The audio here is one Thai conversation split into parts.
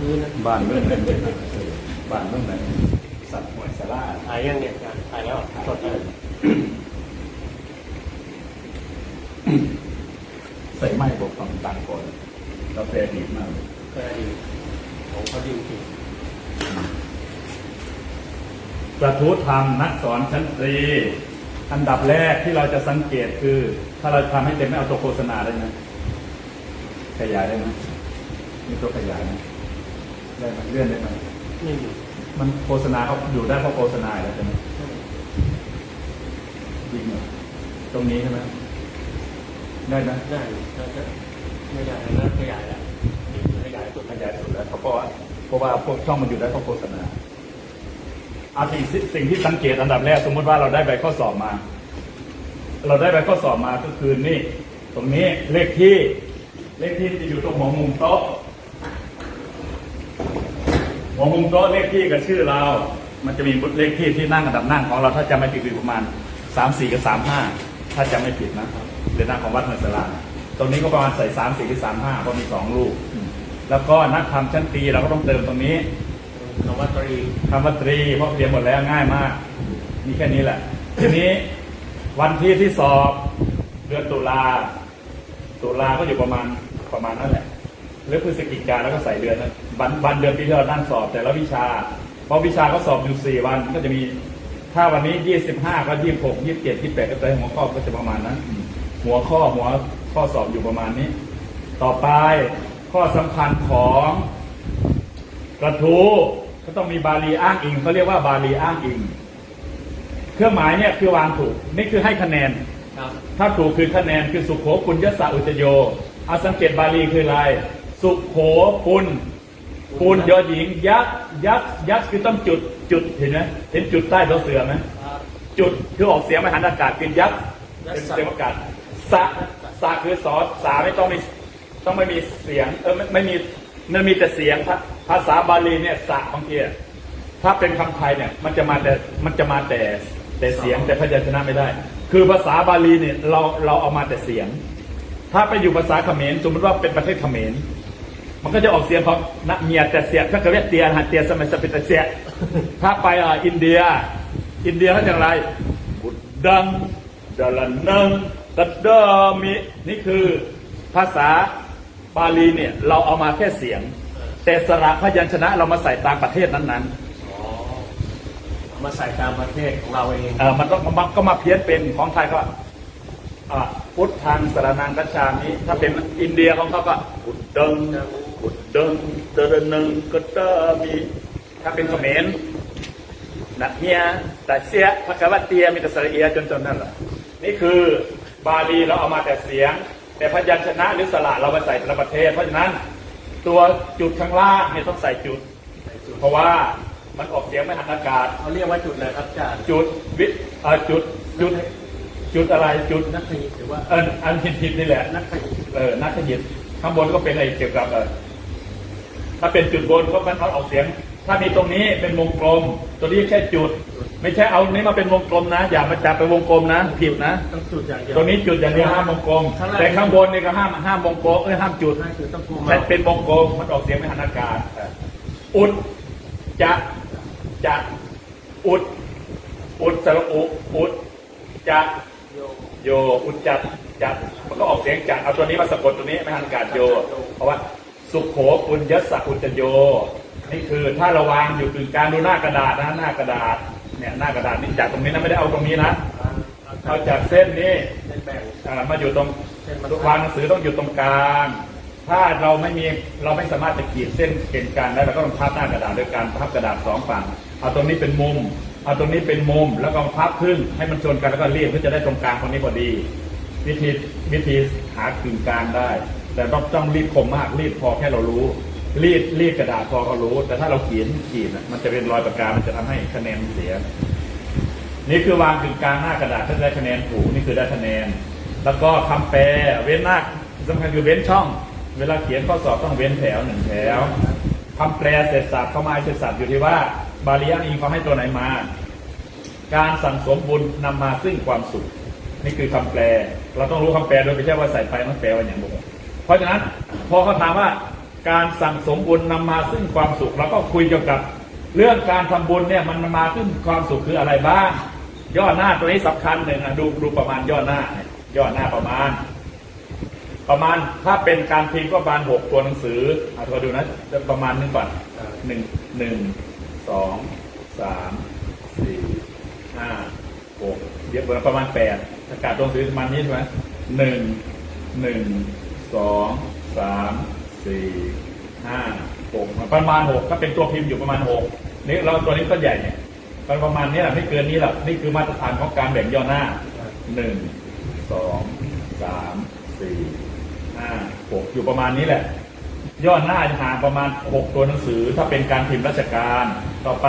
พื้นนะบ้านเมืองไหนบ้านเมืองไหนสัตว์หวยสาราถ่ายยังเนี่ยอาจารย์ถ่ายแล้วสดเลยใส่ไม้บอกฟังตังก่อนกาแฟดีมากเลยเคยดีของเขาดีจริงประทุธรรมนักสอนชั้นตรีอันดับแรกที่เราจะสังเกตคือ ถ้าเราทำให้เต็มไม่เอาตัวโฆษณาได้ไหมขยายได้ไหมมีตัวขยายไหม ได้ไหมเลื่อนได้ไหมนี่อยู่มันโฆษณาเขาอยู่ได้เพราะโฆษณาแล้วใช่ไหมจริงเหรอตรงนี้ใช่ไหมได้ไหมได้อยู่แต่จะไม่ได้นะขยายแล้วขยายสุดขยายสุดแล้วเพราะว่าเพราะว่าพวกช่องมันอยู่ได้เพราะโฆษณาอาสิ่งที่สิ่งที่สังเกตอันดับแรกสมมติว่าเราได้ใบข้อสอบมา เราได้ใบข้อสอบมาก็คือนี่ ตรงนี้เลขที่ เลขที่จะอยู่ตรงหัวมุมโต๊ะ หัวมุมโต๊ะเลขที่กับชื่อเรา มันจะมีเลขที่ที่นั่งอันดับนั่งของเราถ้าจำไม่ผิดคือประมาณสามสี่กับสามห้าถ้าจำไม่ผิดนะเรือนนั่งของวัดเมืองสลาตรงนี้ก็ประมาณใส่สามสี่หรือสามห้าเพราะมีสองลูก แล้วก็นักธรรมชั้นตรีเราก็ต้องเติมตรงนี้คำว่าตรีคำว่าตรีเพราะเรียนหมดแล้วง่ายมากมีแค่นี้แหละ ทีนี้วันที่ที่สอบเดือนตุลาตุลาก็อยู่ประมาณประมาณนั่นแหละ หรือพฤศจิกาแล้วก็ใส่เดือนนั้นวันวันเดือนปีที่เรานั่งสอบแต่ละวิชา เพราะวิชาก็สอบอยู่สี่วันก็จะมีถ้าวันนี้ยี่สิบห้าก็ยี่สิบหกยี่สิบเจ็ดยี่สิบแปดก็แต่หัวข้อก็จะประมาณนั้น หัวข้อหัวข้อสอบอยู่ประมาณนี้ ต่อไปข้อสำคัญของกระทู้ก็ต้องมีบาลีอ้างอิงเขาเรียกว่าบาลีอ้างอิง เครื่องหมายเนี่ยคือวางถูกนี่คือให้คะแนนครับถ้าถูกคือคะแนนคือสุขโขปุญญสะอุจโยเอาสังเกตบาลีคืออะไร สุขโขปุญปุญยอหญิง ยักษ์ยักษ์ยักษ์คือต้องจุดจุดเห็นไหมเห็นจุดใต้ตัวเสือไหมจุดคือออกเสียงไม่หันอากาศเป็นยักษ์เป็นเสียงอากาศสะสะคือสอสาไม่ต้องมีต้องไม่มีเสียงเออไม่ไม่มีมันมีแต่เสียงภาษาบาลีเนี่ยสะบางทีถ้าเป็นคำไทยเนี่ยมันจะมาแต่มันจะมาแต่แต่เสียงแต่พยัญชนะไม่ได้ คือภาษาบาลีเนี่ยเราเราเอามาแต่เสียง ถ้าไปอยู่ภาษาเขมรสมมติว่าเป็นประเทศเขมร มันก็จะออกเสียงของนักเมียแต่เสียถ้าเกิดเรียกเตียนหัดเตียนสมัยสเปนแต่เสียถ้าไปอ่าอินเดีย อินเดียเขาจะอะไรบุดดังดาลันนังกัดดามินี่คือภาษาบาลีเนี่ยเราเอามาแค่เสียง แต่สระพยัญชนะเรามาใส่ตามประเทศนั้นอ๋อเอามาใส่ตามประเทศของเราเองๆเออมันต้องมันก็มาเพี้ยนเป็นของไทยก็อ่าพุทธังสรนังกัจฉามิถ้าเป็นอินเดียของเขาก็บุดดัง บุดดังเดรนังกัดดามิถ้าเป็นเขมรนักเมียแต่เสียพระกวัตเตียมีแต่สระเอียจนจนนั่นแหละนี่คือบาลีเราเอามาแต่เสียง แต่พยัญชนะหรือสระเราไปใส่แต่ละประเทศ เพราะฉะนั้น ตัวจุดข้างล่างเนี่ยต้องใส่จุด เพราะว่ามันออกเสียงไม่หันอากาศเขาเรียกว่าจุดเลยครับอาจารย์จุดวิเอ่อจุดจุดจุดอะไรจุดนักขยิบหรือว่าเอออันผิดผิดนี่แหละนักขยิบเออนักขยิบข้างบนก็เป็นอะไรเกี่ยวกับเออ ถ้าเป็นจุดบนก็มันเอาออกเสียง ถ้ามีตรงนี้เป็นวงกลม ตัวนี้แค่จุด ไม่ใช่เอานี้มาเป็นวงกลมนะ อย่ามาจับไปวงกลมนะผิดนะ ต้องจุดอย่างเดียวตรงนี้จุดอย่างเดียวห้ามวงกลมข้างล่างแต่ข้างบนนี่ก็ห้ามห้ามวงกลมเอ้ยห้ามจุดนั่นคือต้องกลัวแต่เป็นวงกลมมันออกเสียงไม่หันอากาศเอออุดจะจะอุด อุดสระอุอุดจะโยโยอุจจัดจัดมันก็ออกเสียงจัดเอาตัวนี้มาสะกดตัวนี้ไม่หันอากาศโย เพราะว่า สุขโขปุญญสสะอุจโย นี่คือถ้าราวางอยู่กึ่งกลางดูหน้ากระดาษนะหน้ากระดาษเนี่ยหน้ากระดาษนี่จากตรงนี้นะไม่ได้เอาตรงนี้นะเอาจากเส้นนี้มาอยู่ตรงวางหนังสือต้องอยู่ตรงกลาง ถ้าเราไม่มีเราไม่สามารถจะขีดเส้นเกณฑ์กลางได้เราก็ต้องพับหน้ากระดาษโดยการพับกระดาษสองฝั่งเอาตรงนี้เป็นมุมเอาตรงนี้เป็นมุมแล้วก็พับครึ่งให้มันชนกันแล้วก็เรียบเพื่อจะได้ตรงกลางตรงนี้พอดี วิธีวิธีหากึ่งกลางได้ แต่ต้องต้องรีดคมมากรีดพอแค่เรารู้ รีดรีดกระดาษพอเขารู้ แต่ถ้าเราเขียนขีดน่ะมันจะเป็นรอยปากกา มันจะทำให้คะแนนเสีย นี่คือวางกึ่งกลางหน้ากระดาษถ้าได้คะแนนถูกนี่คือได้คะแนน แล้วก็คำแปลเว้นหน้าสำคัญคือเว้นช่อง เวลาเขียนข้อสอบต้องเว้นแถวหนึ่งแถวคำแปลเสร็จสับเข้ามาเสร็จสับอยู่ที่ว่า บาลีอ้างอิงความให้ตัวไหนมา การสั่งสมบุญนำมาซึ่งความสุข นี่คือคำแปล เราต้องรู้คำแปลโดยไม่ใช่ว่าใส่ไปมันแปลว่าอย่างไร ราะฉะนั้นพอเขาถามว่าการสั่งสมบุญนำมาซึ่งความสุขเราก็คุยเกี่ยวกับ เรื่องการทำบุญเนี่ยมันมาซึ่งความสุขคืออะไรบ้าง ย่อหน้าตัวนี้สำคัญหนึ่งอะดูดูประมาณย่อหน้า ย่อหน้าประมาณ ประมาณถ้าเป็นการพิมพ์ก็ประมาณหกตัวหนังสือเอาตัวดูนะประมาณนึงก่อนหนึ่งหนึ่งสองสามสี่ห้าหกเดี๋ยวประมาณแปดอากาศตัวหนังสือประมาณนี้ใช่ไหมหนึ่งหนึ่ง สองสามสี่ห้าหกประมาณหกก็เป็นตัวพิมพ์อยู่ประมาณหกนี่เราตัวนี้ก็ใหญ่เนี่ยประมาณนี้แหละไม่เกินนี้หรอกนี่คือมาตรฐานของการแบ่งย่อหน้าหนึ่งสองสามสี่ห้าหกอยู่ประมาณนี้แหละ ย่อหน้าจะห่างประมาณหกตัวหนังสือ ถ้าเป็นการพิมพ์ราชการ ต่อไป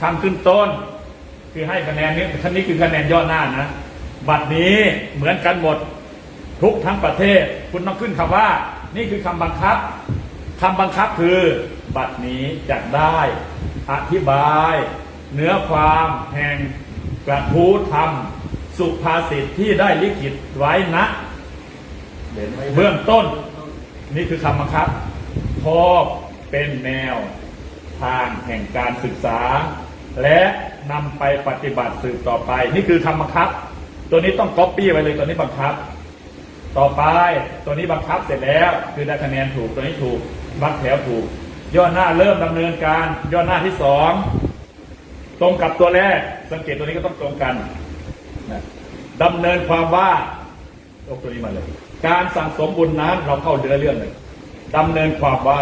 คำขึ้นต้น คือให้คะแนนนี้ท่านนี้คือคะแนนย่อหน้านะบัตรนี้เหมือนกันหมด ทุกทั้งประเทศ คุณต้องขึ้นคำว่า นี่คือคำบังคับคำบังคับคือ บัตรนี้จะได้ อธิบาย เนื้อความแห่งกระทู้ธรรม สุภาษิตที่ได้ลิขิตไว้นะเบื้องต้น นี่คือคำบังคับพอเป็นแนวทางแห่งการศึกษา และนำไปปฏิบัติสืบต่อไป นี่คือคำบังคับ ตัวนี้ต้องก๊อปปี้ไว้เลยตัวนี้บังคับ ต่อไปตัวนี้บังคับเสร็จแล้ว คือได้คะแนนถูกตัวนี้ถูกบังแถวถูก ย่อหน้าเริ่มดำเนินการ ย่อหน้าที่สองตรงกับตัวแรก สังเกตตัวนี้ก็ต้องตรงกันนะดำเนินความว่ายกตัวนี้มาเลย การสั่งสมบุญนั้นเราเข้าเรื่องเรื่องหนึ่งดำเนินความว่า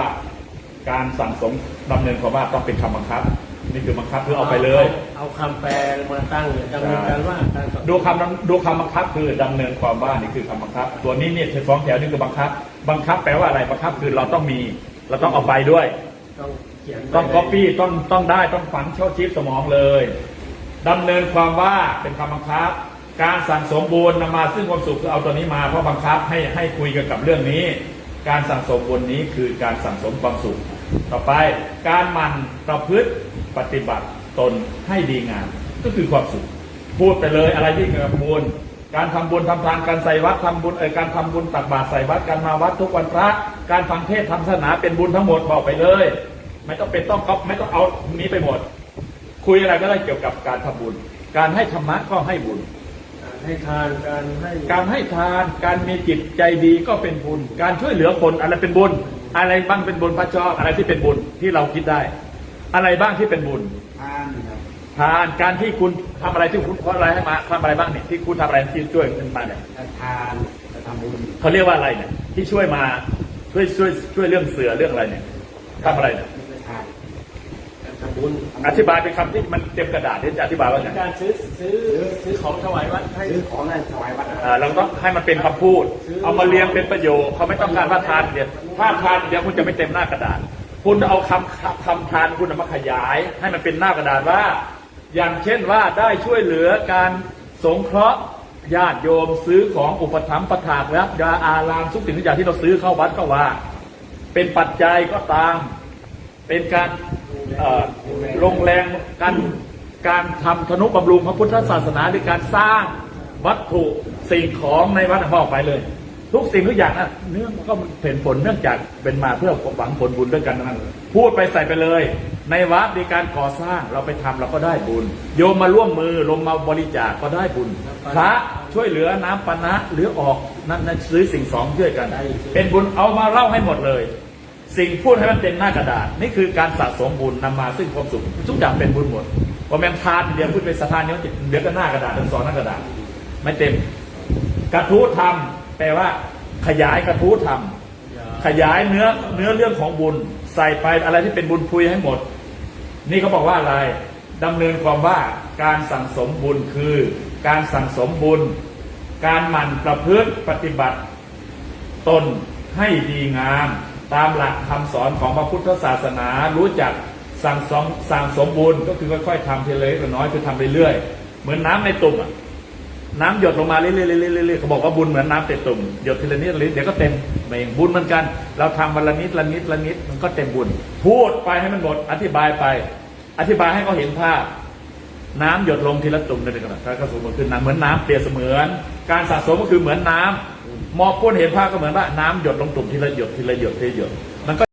การสั่งสมดำเนินความว่าต้องเป็นคำบังคับ นี่คือบังคับคือเอาไปเลย เอาคำแปลมาตั้งเนี่ยดำเนินการว่าการสอนดูคำดูคำบังคับคือดำเนินความว่านี่คือคำบังคับ ตัวนี้เนี่ยฟ้องแถวนี่คือบังคับ บังคับแปลว่าอะไรบังคับคือเราต้องมี เราต้องเอาไปด้วย ต้องเขียนต้องก๊อปปี้ต้องต้องได้ต้องฝังเข้าชิปสมองเลยดำเนินความว่าเป็นคำบังคับ การสั่งสมบูรณ์นำมาซึ่งความสุขคือเอาตัวนี้มาเพราะบังคับให้ให้คุยเกี่ยวกับเรื่องนี้ การสั่งสมบุญนี้คือการสั่งสมความสุข ต่อไปการหมันประพฤติปฏิบัติตนให้ดีงาม ก็คือความสุข พูดไปเลยอะไรที่เกี่ยวกับบุญการทำบุญทำทานการใส่วัดทำบุญเออการทำบุญตักบาตรใส่วัดการมาวัดทุกวันพระ การฟังเทศน์ทำศาสนาเป็นบุญทั้งหมดบอกไปเลย ไม่ต้องเป็นต้องก๊อปไม่ต้องเอานี้ไปหมด คุยอะไรก็ได้เกี่ยวกับการทำบุญ การให้ธรรมะก็ให้บุญการให้ทานการให้การให้ทาน การมีจิตใจดีก็เป็นบุญ การช่วยเหลือคนอะไรเป็นบุญ อะไรบ้างเป็นบุญพระเจ้าอะไรที่เป็นบุญที่เราคิดได้ อะไรบ้างที่เป็นบุญทานครับทานการที่คุณทำอะไรที่คุณเพราะอะไรให้มาทำอะไรบ้างเนี่ยที่คุณทำอะไรที่ช่วยขึ้นมาเนี่ยจะทานจะทำบุญเขาเรียกว่าอะไรเนี่ยที่ช่วยมาช่วยช่วยช่วยเรื่องเสือเรื่องอะไรเนี่ยทำอะไรเนี่ยจะ ทานการทำบุญอธิบายเป็นคำที่มันเต็มกระดาษที่จะอธิบายว่าไงการซื้อซื้อซื้อของถวายวัดให้ซื้อของนั่นถวายวัดอ่าเราต้องให้มันเป็นคำพูด เอามาเรียงเป็นประโยคเขาไม่ต้องการว่าทานเดียวถ้าทานเดียวคุณจะไม่เต็มหน้ากระดาษ คุณเอาคำคำคำทานคุณเอามาขยาย ให้มันเป็นหน้ากระดาษว่า อย่างเช่นว่าได้ช่วยเหลือการสงเคราะห์ญาติโยมซื้อของอุปถัมภ์ประทากและยาอารามทุกสิ่งทุกอย่างที่เราซื้อเข้าวัดก็ว่า เป็นปัจจัยก็ตาม เป็นการเอ่อ ลงแรงการการทำธนุบำรุงพระพุทธศาสนาหรือการสร้างวัตถุสิ่งของในวัดพ่อไปเลย ทุกสิ่งทุกอย่างนะเนื่องก็เป็นผลเนื่องจากเป็นมาเพื่อหวังผลบุญด้วยกันนั้นพูดไปใส่ไปเลย ในวัดในการก่อสร้างเราไปทำเราก็ได้บุญ โยมมาร่วมมือลงมาบริจาคก็ได้บุญพระช่วยเหลือน้ำปนะหรือออกนั่นนั่นซื้อสิ่งสองช่วยกัน เป็นบุญเอามาเล่าให้หมดเลย สิ่งพูดให้มันเต็มหน้ากระดาษ นี่คือการสะสมบุญนำมาซึ่งความสุขทุกอย่างเป็นบุญหมดพอแมงทานเดียวพูดเป็นสถานเนี้ยเดี๋ยวก็หน้ากระดาษทั้งสองหน้ากระดาษ ไม่เต็ม กระทู้ธรรมแปลว่า ขยายกระทู้ธรรมขยายเนื้อเนื้อเรื่องของบุญ ใส่ไปอะไรที่เป็นบุญคุยให้หมด นี่เขาบอกว่าอะไรดำเนินความว่าการสั่งสมบุญคือ การสั่งสมบุญ การหมั่นประพฤติปฏิบัติ ตนให้ดีงาม ตามหลักคำสอนของพระพุทธศาสนา รู้จักสั่งสมสั่งสมบุญก็คือค่อยๆทำทีละเล็กละน้อยคือทำไปเรื่อยเหมือนน้ำในตุ่มอะน้ำหยดลงมาเรื่อยๆเขาบอกว่าบุญเหมือนน้ำเต็มตุ่มหยดทีละนิดละนิดเดี๋ยวก็เต็มเองบุญเหมือนกัน เราทำวันละนิดละนิดละนิดมันก็เต็มบุญ พูดไปให้มันหมดอธิบายไป อธิบายให้เขาเห็นภาพ น้ำหยดลงทีละตุ่มนั่นเองครับถ้าสมมติคือน้ำเหมือนน้ำเปรียบเสมือน การสะสมก็คือเหมือนน้ำ มองก้นเห็นภาพก็เหมือนว่าน้ำหยดลงตุ่มทีละหยดทีละหยดทีละหยดมันก็